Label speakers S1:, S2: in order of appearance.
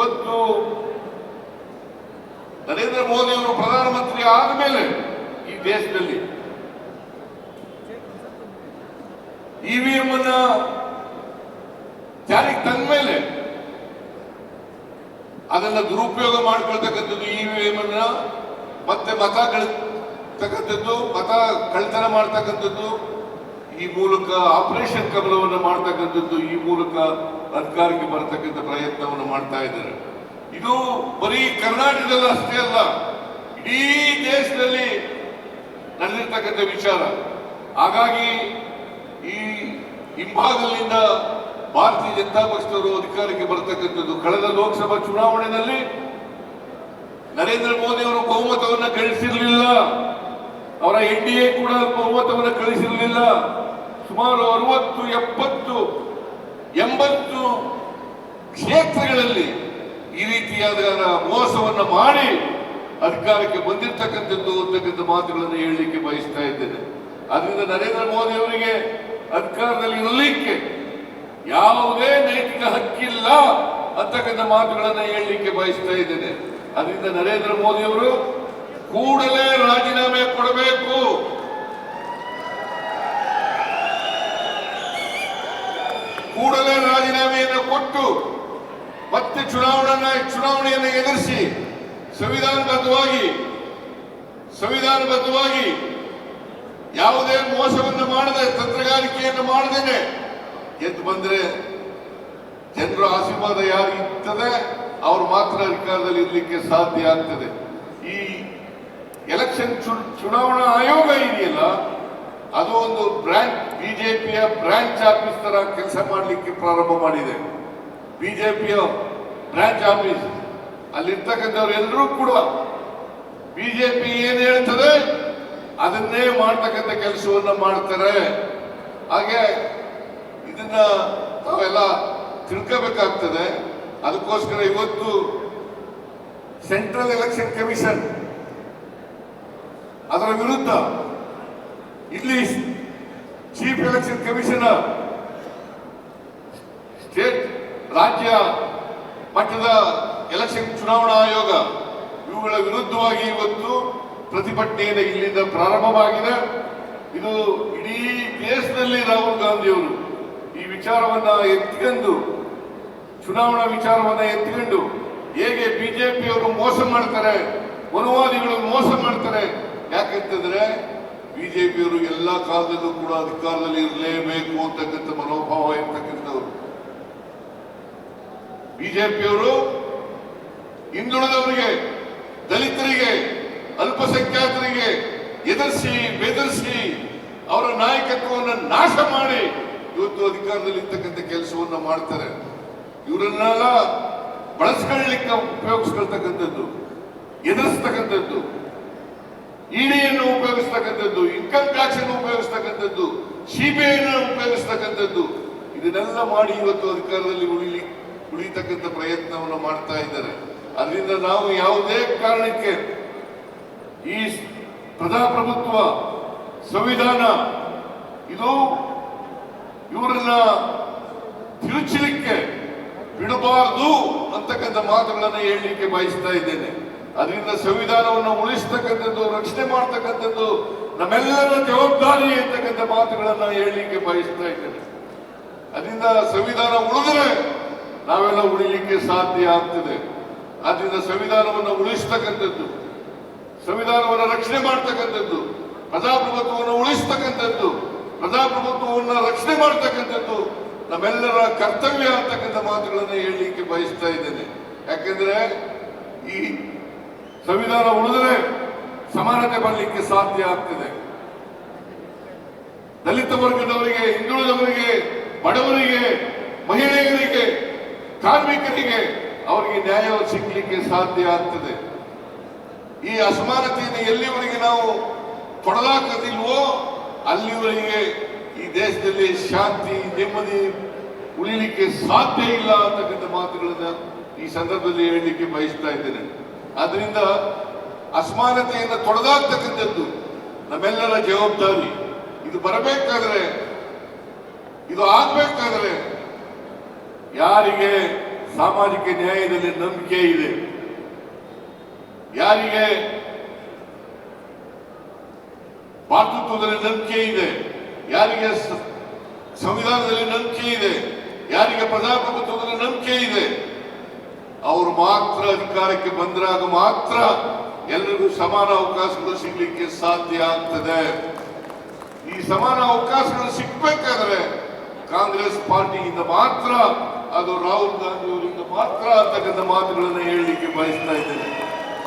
S1: ಇವತ್ತು ನರೇಂದ್ರ ಮೋದಿ ಅವರು ಪ್ರಧಾನಮಂತ್ರಿ ಆದ ಮೇಲೆ ಈ ದೇಶದಲ್ಲಿ ಇವಿಎಂ ಅನ್ನ ಜಾರಿಗೆ ತಂದ ಮೇಲೆ ಅದನ್ನ ದುರುಪಯೋಗ ಮಾಡ್ಕೊಳ್ತಕ್ಕಂಥದ್ದು ಇವಿಎಂ ಅನ್ನ ಮತ್ತೆ ಮತ ಕಳಿಸ್ತಕ್ಕಂಥದ್ದು ಮತ ಕಳ್ತನ ಮಾಡ್ತಕ್ಕಂಥದ್ದು, ಈ ಮೂಲಕ ಆಪರೇಷನ್ ಕಮಲವನ್ನು ಮಾಡ್ತಕ್ಕಂಥದ್ದು ಈ ಮೂಲಕ ಅಧಿಕಾರಕ್ಕೆ ಬರತಕ್ಕಂಥ ಪ್ರಯತ್ನವನ್ನು ಮಾಡ್ತಾ ಇದ್ದಾರೆ. ಇದು ಬರೀ ಕರ್ನಾಟಕದಲ್ಲಿ ಅಷ್ಟೇ ಅಲ್ಲ, ಇಡೀ ದೇಶದಲ್ಲಿ ನಡೆದಿರ್ತಕ್ಕಂಥ ವಿಚಾರ. ಹಾಗಾಗಿ ಈ ಹಿಂಭಾಗದಲ್ಲಿಂದ ಭಾರತೀಯ ಜನತಾ ಪಕ್ಷದವರು ಅಧಿಕಾರಕ್ಕೆ ಬರತಕ್ಕಂಥದ್ದು ಕಳೆದ ಲೋಕಸಭಾ ಚುನಾವಣೆಯಲ್ಲಿ ನರೇಂದ್ರ ಮೋದಿ ಅವರು ಬಹುಮತವನ್ನು ಗಳಿಸಿರಲಿಲ್ಲ. ಅವರ ಎನ್ ಡಿ ಎ ಕೂಡ ಬಹುಮತವನ್ನು ಗಳಿಸಿರಲಿಲ್ಲ. ಸುಮಾರು ಅರವತ್ತು, ಎಪ್ಪತ್ತು ಎಂಬತ್ತು ಕ್ಷೇತ್ರಗಳಲ್ಲಿ ಈ ರೀತಿಯಾದ ಮೋಸವನ್ನು ಮಾಡಿ ಅಧಿಕಾರಕ್ಕೆ ಬಂದಿರತಕ್ಕಂಥದ್ದು ಅಂತಕ್ಕಂಥ ಮಾತುಗಳನ್ನು ಹೇಳಲಿಕ್ಕೆ ಬಯಸ್ತಾ ಇದ್ದೇನೆ. ಅದರಿಂದ ನರೇಂದ್ರ ಮೋದಿ ಅವರಿಗೆ ಅಧಿಕಾರದಲ್ಲಿ ಇರಲಿಕ್ಕೆ ಯಾವುದೇ ನೈತಿಕ ಹಕ್ಕಿಲ್ಲ ಅಂತಕ್ಕಂಥ ಮಾತುಗಳನ್ನು ಹೇಳಲಿಕ್ಕೆ ಬಯಸ್ತಾ ಇದ್ದೇನೆ. ಅದರಿಂದ ನರೇಂದ್ರ ಮೋದಿ ಅವರು ಕೂಡಲೇ ರಾಜೀನಾಮೆ ಕೊಡಬೇಕು. ಕೂಡಲೇ ರಾಜೀನಾಮೆಯನ್ನು ಕೊಟ್ಟು ಮತ್ತೆ ಚುನಾವಣೆಯನ್ನು ಚುನಾವಣೆಯನ್ನು ಎದುರಿಸಿ ಸಂವಿಧಾನಬದ್ಧವಾಗಿ ಸಂವಿಧಾನಬದ್ಧವಾಗಿ ಯಾವುದೇ ಮೋಸವನ್ನು ಮಾಡದೆ, ತಂತ್ರಗಾರಿಕೆಯನ್ನು ಮಾಡದೇನೆ ಎದ್ದು ಬಂದರೆ ಜನರ ಆಶೀರ್ವಾದ ಯಾರು ಇರ್ತದೆ, ಅವ್ರು ಮಾತ್ರ ಅಧಿಕಾರದಲ್ಲಿ ಇರಲಿಕ್ಕೆ ಸಾಧ್ಯ ಆಗ್ತದೆ. ಈ ಎಲೆಕ್ಷನ್ ಚುನಾವಣಾ ಆಯೋಗ ಇದೆಯಲ್ಲ ಅದು ಒಂದು ಬ್ರಾಂಚ್ ಬಿಜೆಪಿಯ ಬ್ರಾಂಚ್ ಆಫೀಸ್ ತರ ಕೆಲಸ ಮಾಡಲಿಕ್ಕೆ ಪ್ರಾರಂಭ ಮಾಡಿದೆ. ಬಿಜೆಪಿಯ ಬ್ರಾಂಚ್ ಆಫೀಸ್. ಅಲ್ಲಿರ್ತಕ್ಕಂಥವ್ರು ಎಲ್ಲರೂ ಕೂಡ ಬಿಜೆಪಿ ಏನ್ ಹೇಳ್ತದೆ? ಅದನ್ನೇ ಮಾಡ್ತಕ್ಕಂಥ ಕೆಲಸವನ್ನ ಮಾಡ್ತಾರೆ. ಹಾಗೆ ಇದನ್ನ ತಾವೆಲ್ಲ ತಿಳ್ಕೋಬೇಕಾಗ್ತದೆ. ಅದಕ್ಕೋಸ್ಕರ ಇವತ್ತು ಸೆಂಟ್ರಲ್ ಎಲೆಕ್ಷನ್ ಕಮಿಷನ್ ಅದರ ವಿರುದ್ಧ ಇಲ್ಲಿ ಚೀಫ್ ಎಲೆಕ್ಷನ್ ಕಮಿಷನರ್ ಸ್ಟೇಟ್ ರಾಜ್ಯ ಮಟ್ಟದ ಎಲೆಕ್ಷನ್ ಚುನಾವಣಾ ಆಯೋಗ, ಇವುಗಳ ವಿರುದ್ಧವಾಗಿ ಇವತ್ತು ಪ್ರತಿಭಟನೆಯನ್ನು ಇಲ್ಲಿಂದ ಪ್ರಾರಂಭವಾಗಿದೆ. ಇದು ಇಡೀ ದೇಶದಲ್ಲಿ ರಾಹುಲ್ ಗಾಂಧಿಯವರು ಈ ವಿಚಾರವನ್ನ ಎತ್ತಿಕೊಂಡು, ಚುನಾವಣಾ ವಿಚಾರವನ್ನ ಎತ್ತಿಕೊಂಡು ಹೇಗೆ ಬಿಜೆಪಿಯವರು ಮೋಸ ಮಾಡ್ತಾರೆ, ಮನುವಾದಿಗಳು ಮೋಸ ಮಾಡ್ತಾರೆ, ಯಾಕಂತಂದ್ರೆ ಬಿಜೆಪಿಯವರು ಎಲ್ಲಾ ಕಾಲದಲ್ಲೂ ಕೂಡ ಅಧಿಕಾರದಲ್ಲಿ ಇರಲೇಬೇಕು ಅಂತಕ್ಕಂಥ ಮನೋಭಾವ ಇರ್ತಕ್ಕಂಥವ್ರು. ಬಿಜೆಪಿಯವರು ಹಿಂದುಳಿದವರಿಗೆ, ದಲಿತರಿಗೆ, ಅಲ್ಪಸಂಖ್ಯಾತರಿಗೆ ಎದುರಿಸಿ, ಬೆದರಿಸಿ ಅವರ ನಾಯಕತ್ವವನ್ನು ನಾಶ ಮಾಡಿ ಇವತ್ತು ಅಧಿಕಾರದಲ್ಲಿ ಇರ್ತಕ್ಕಂಥ ಕೆಲಸವನ್ನು ಮಾಡ್ತಾರೆ. ಇವರನ್ನೆಲ್ಲ ಬಳಸ್ಕೊಳ್ಳಿಕ್ಕೆ ಉಪಯೋಗಿಸ್ಕೊಳ್ತಕ್ಕಂಥದ್ದು, ಎದುರಿಸ್ತಕ್ಕಂಥದ್ದು. ಇಡಿಯನ್ನು ಉಪಯೋಗಿಸ್ತಕ್ಕಂಥದ್ದು ಇನ್ಕಮ್ ಟ್ಯಾಕ್ಸ್ ಅನ್ನು ಉಪಯೋಗಿಸ್ತಕ್ಕಂಥದ್ದು ಸಿಬಿಐ ಉಪಯೋಗಿಸ್ತಕ್ಕಂಥದ್ದು, ಇದನ್ನೆಲ್ಲ ಮಾಡಿ ಇವತ್ತು ಅಧಿಕಾರದಲ್ಲಿ ಉಳಿಲಿ, ಉಳಿತಕ್ಕಂಥ ಪ್ರಯತ್ನವನ್ನು ಮಾಡ್ತಾ ಇದ್ದಾರೆ. ಅದರಿಂದ ನಾವು ಯಾವುದೇ ಕಾರಣಕ್ಕೆ ಈ ಪ್ರಜಾಪ್ರಭುತ್ವ ಸಂವಿಧಾನ, ಇದು ಇವರನ್ನ ತಿರುಚಲಿಕ್ಕೆ ಬಿಡಬಾರದು ಅಂತಕ್ಕಂಥ ಮಾತುಗಳನ್ನು ಹೇಳಲಿಕ್ಕೆ ಬಯಸ್ತಾ ಇದ್ದೇನೆ. ಅದರಿಂದ ಸಂವಿಧಾನವನ್ನು ಉಳಿಸ್ತಕ್ಕಂಥದ್ದು ರಕ್ಷಣೆ ಮಾಡ್ತಕ್ಕಂಥದ್ದು ನಮ್ಮೆಲ್ಲರ ಜವಾಬ್ದಾರಿ ಅಂತಕ್ಕಂಥ ಮಾತುಗಳನ್ನ ಹೇಳಲಿಕ್ಕೆ ಬಯಸ್ತಾ ಇದ್ದೇನೆ. ಅದರಿಂದ ಸಂವಿಧಾನ ಉಳಿದ್ರೆ ನಾವೆಲ್ಲ ಉಳಿಲಿಕ್ಕೆ ಸಾಧ್ಯ ಆಗ್ತದೆ. ಆದ್ರಿಂದ ಸಂವಿಧಾನವನ್ನು ಉಳಿಸ್ತಕ್ಕಂಥದ್ದು, ಸಂವಿಧಾನವನ್ನು ರಕ್ಷಣೆ ಮಾಡ್ತಕ್ಕಂಥದ್ದು, ಪ್ರಜಾಪ್ರಭುತ್ವವನ್ನು ಉಳಿಸ್ತಕ್ಕಂಥದ್ದು, ಪ್ರಜಾಪ್ರಭುತ್ವವನ್ನು ರಕ್ಷಣೆ ಮಾಡ್ತಕ್ಕಂಥದ್ದು ನಮ್ಮೆಲ್ಲರ ಕರ್ತವ್ಯ ಅಂತಕ್ಕಂಥ ಮಾತುಗಳನ್ನು ಹೇಳಲಿಕ್ಕೆ ಬಯಸ್ತಾ ಇದ್ದೇನೆ. ಯಾಕೆಂದ್ರೆ ಈ ಸಂವಿಧಾನ ಉಳಿದರೆ ಸಮಾನತೆ ಬರಲಿಕ್ಕೆ ಸಾಧ್ಯ ಆಗ್ತದೆ. ದಲಿತ ವರ್ಗದವರಿಗೆ, ಹಿಂದುಳಿದವರಿಗೆ, ಬಡವರಿಗೆ, ಮಹಿಳೆಯರಿಗೆ, ಕಾರ್ಮಿಕರಿಗೆ ಅವರಿಗೆ ನ್ಯಾಯ ಸಿಗ್ಲಿಕ್ಕೆ ಸಾಧ್ಯ ಆಗ್ತದೆ. ಈ ಅಸಮಾನತೆಯನ್ನು ಎಲ್ಲಿವರೆಗೆ ನಾವು ತೊಡಲಾಕದಿಲ್ವೋ ಅಲ್ಲಿವರೆಗೆ ಈ ದೇಶದಲ್ಲಿ ಶಾಂತಿ, ನೆಮ್ಮದಿ ಉಳಿಲಿಕ್ಕೆ ಸಾಧ್ಯ ಇಲ್ಲ ಅಂತಕ್ಕಂಥ ಮಾತುಗಳನ್ನ ಈ ಸಂದರ್ಭದಲ್ಲಿ ಹೇಳಲಿಕ್ಕೆ ಬಯಸ್ತಾ ಇದ್ದೇನೆ. ಆದ್ರಿಂದ ಅಸಮಾನತೆಯನ್ನು ತೊಡೆದಾಗ್ತಕ್ಕಂಥದ್ದು ನಮ್ಮೆಲ್ಲರ ಜವಾಬ್ದಾರಿ. ಇದು ಬರಬೇಕಾದ್ರೆ, ಇದು ಆಗ್ಬೇಕಾದ್ರೆ ಯಾರಿಗೆ ಸಾಮಾಜಿಕ ನ್ಯಾಯದಲ್ಲಿ ನಂಬಿಕೆ ಇದೆ? ಯಾರಿಗೆ ಭಾತೃತ್ವದಲ್ಲಿ ನಂಬಿಕೆ ಇದೆ? ಯಾರಿಗೆ ಸಂವಿಧಾನದಲ್ಲಿ ನಂಬಿಕೆ ಇದೆ? ಯಾರಿಗೆ ಪ್ರಜಾಪ್ರಭುತ್ವದಲ್ಲಿ ನಂಬಿಕೆ ಇದೆ? ಅವರು ಮಾತ್ರ ಅಧಿಕಾರಕ್ಕೆ ಬಂದಾಗ ಮಾತ್ರ ಎಲ್ಲರಿಗೂ ಸಮಾನ ಅವಕಾಶಗಳು ಸಿಗ್ಲಿಕ್ಕೆ ಸಾಧ್ಯ ಆಗ್ತದೆ. ಈ ಸಮಾನ ಅವಕಾಶಗಳು ಸಿಗ್ಬೇಕಾದ್ರೆ ಕಾಂಗ್ರೆಸ್ ಪಾರ್ಟಿಯಿಂದ ಮಾತ್ರ, ಅದು ರಾಹುಲ್ ಗಾಂಧಿ ಅವರಿಂದ ಮಾತ್ರ ಅಂತಕ್ಕಂಥ ಮಾತುಗಳನ್ನು ಹೇಳಲಿಕ್ಕೆ ಬಯಸ್ತಾ ಇದ್ದೇನೆ.